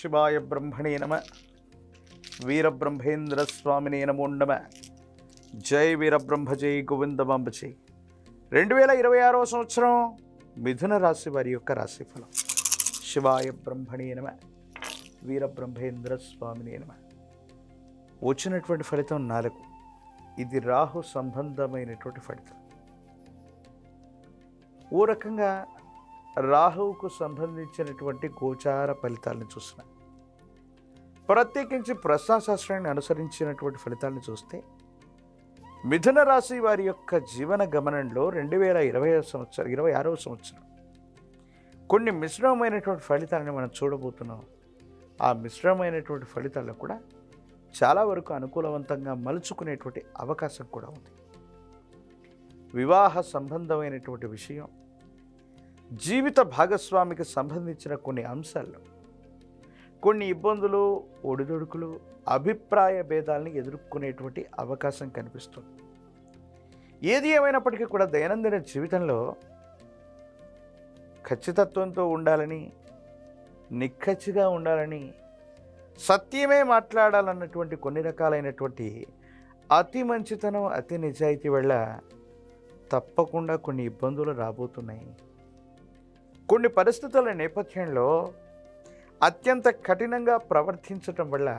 శివాయ బ్రహ్మణే నమ. వీరబ్రహ్మేంద్ర స్వామినే నమో నమ. జై వీరబ్రహ్మ జై గోవిందమాంబ జై రెండు వేల ఇరవై ఆరో సంవత్సరం మిథున రాశి వారి యొక్క రాశిఫలం శివాయ బ్రహ్మణే నమ. వీరబ్రహ్మేంద్ర స్వామినే నమ. వచ్చినటువంటి ఫలితం నాలుగు. ఇది రాహు సంబంధమైనటువంటి ఫలితం. ఓ రకంగా రాహువుకు సంబంధించినటువంటి గోచార ఫలితాలను చూసిన ప్రత్యేకించి ప్రశ్నాశాస్త్రాన్ని అనుసరించినటువంటి ఫలితాలను చూస్తే మిథున రాశి వారి యొక్క జీవన గమనంలో రెండు వేల ఇరవై సంవత్సరం ఇరవై ఆరవ సంవత్సరం కొన్ని మిశ్రమమైనటువంటి ఫలితాలను మనం చూడబోతున్నాం. ఆ మిశ్రమమైనటువంటి ఫలితాల్లో కూడా చాలా వరకు అనుకూలవంతంగా మలుచుకునేటువంటి అవకాశం కూడా ఉంది. వివాహ సంబంధమైనటువంటి విషయం జీవిత భాగస్వామికి సంబంధించిన కొన్ని అంశాలు కొన్ని ఇబ్బందులు ఒడిదొడుకులు అభిప్రాయ భేదాలని ఎదుర్కొనేటువంటి అవకాశం కనిపిస్తుంది. ఏది ఏమైనప్పటికీ కూడా దైనందిన జీవితంలో ఖచ్చితత్వంతో ఉండాలని నిక్కచ్చిగా ఉండాలని సత్యమే మాట్లాడాలన్నటువంటి కొన్ని రకాలైనటువంటి అతి మంచితనం అతి నిజాయితీ వల్ల తప్పకుండా కొన్ని ఇబ్బందులు రాబోతున్నాయి. కొన్ని పరిస్థితుల నేపథ్యంలో అత్యంత కఠినంగా ప్రవర్తించటం వల్ల